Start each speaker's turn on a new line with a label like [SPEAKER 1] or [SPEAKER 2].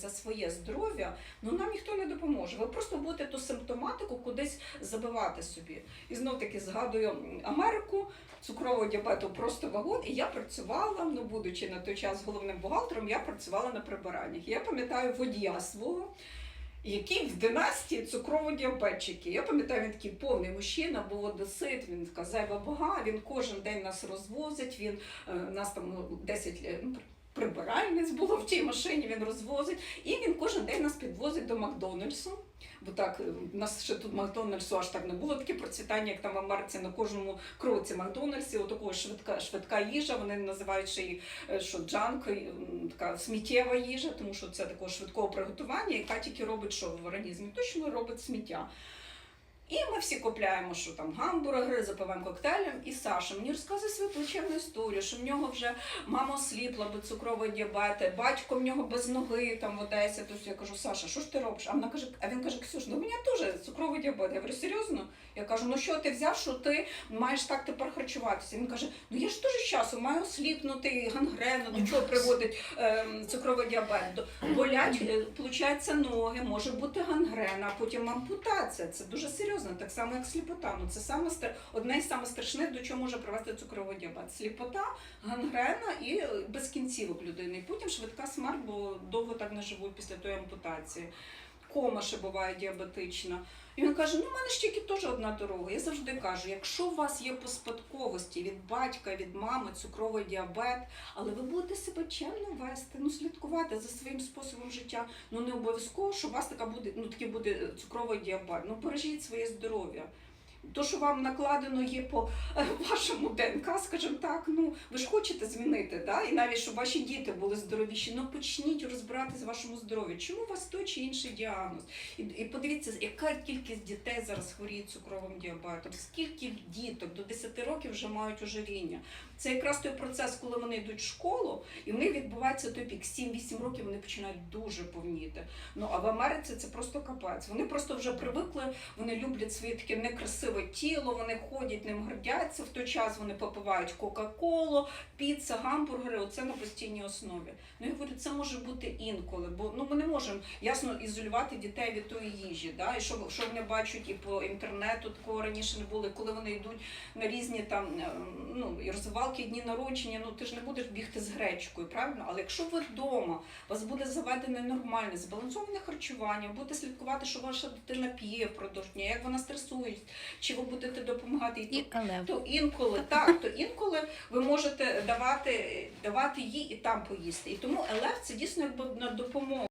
[SPEAKER 1] за своє здоров'я, ну нам ніхто не допоможе. Ви просто будете ту симптоматику кудись забивати собі. І знов таки згадую Америку, цукрового діабету просто вагон. І я працювала, ну будучи на той час головним бухгалтером, я працювала на прибираннях. Я пам'ятаю водія свого. Який в династії цукрово-діабетчики. Я пам'ятаю, він такий повний мужчина, був одесит, він така бога, він кожен день нас розвозить, він е, нас там ну, 10 лі- ну, прибиральниць було в тій машині, він розвозить, і він кожен день нас підвозить до Макдональдсу. Бо так, е, в нас ще тут Макдональдсу аж так не було таке процвітання, як там в Америці на кожному кроці Макдональдсі, отакого швидка, швидка їжа, вони називають ще її е, що джанк, е, така сміттєва їжа, тому що це такого швидкого приготування, яка тільки робить що в організмі? Точно робить сміття. І ми всі купляємо, що там гамбургери, запиваємо коктейлем. І Саша мені розказує свою плачевну історію, що в нього вже мама осліпла до цукрового діабету, батько в нього без ноги там в Одесі. Тобто я кажу, Саша, що ж ти робиш? А вона каже, а він каже, Ксюш, ну у мене теж цукровий діабет. Я говорю, серйозно? Я кажу, ну що ти взяв, що ти маєш так тепер харчуватися? Він каже, ну я ж теж часу маю осліпнути, гангрену, до чого приводить ем, цукровий діабет. До- Болять, е, получається, ноги, може бути гангрена, а потім ампутація. Це дуже серйозно, так само як сліпота. Ну це саме одне із саме страшних, до чого може привести цукровий діабет. Сліпота, гангрена і е, без кінцівок людини. І потім швидка смерть, бо довго так не живуть після тої ампутації. Кома ще буває діабетична. І він каже: ну, в мене ж тільки теж одна дорога. Я завжди кажу, якщо у вас є по спадковості від батька, від мами, цукровий діабет, але ви будете себе чемно вести, ну слідкувати за своїм способом життя. Ну не обов'язково, що у вас така буде, ну такий буде цукровий діабет. Ну бережіть своє здоров'я. То, що вам накладено є по е, вашому ДНК, скажімо так, ну ви ж хочете змінити, да? і навіть щоб ваші діти були здоровіші, ну почніть розбиратися вашому здоров'ї. Чому у вас той чи інший діагноз? І, і подивіться, яка кількість дітей зараз хворіє цукровим діабетом, скільки діток до 10 років вже мають ожиріння. Це якраз той процес, коли вони йдуть в школу, і в них відбувається той пік 7-8 років, вони починають дуже повніти. Ну а в Америці це просто капець. Вони просто вже привикли, вони люблять своє таке некрасиве тіло, вони ходять ним гордяться. В той час вони попивають Кока-Колу, піца, гамбургери. Оце на постійній основі. Ну я говорю, це може бути інколи, бо ну ми не можемо ясно ізолювати дітей від тої їжі. Да? І що, що вони бачать і по інтернету, такого раніше не було, і коли вони йдуть на різні там е, ну, і розвивалки, дні народження, ну ти ж не будеш бігти з гречкою, правильно? Але якщо ви вдома, у вас буде заведене нормальне, збалансоване харчування, будете слідкувати, що ваша дитина п'є впродовж дня, як вона стресує, чи ви будете допомагати їй,
[SPEAKER 2] І але
[SPEAKER 1] то інколи так, то інколи ви можете давати, давати їй і там поїсти. І тому елев це дійсно якби на допомогу.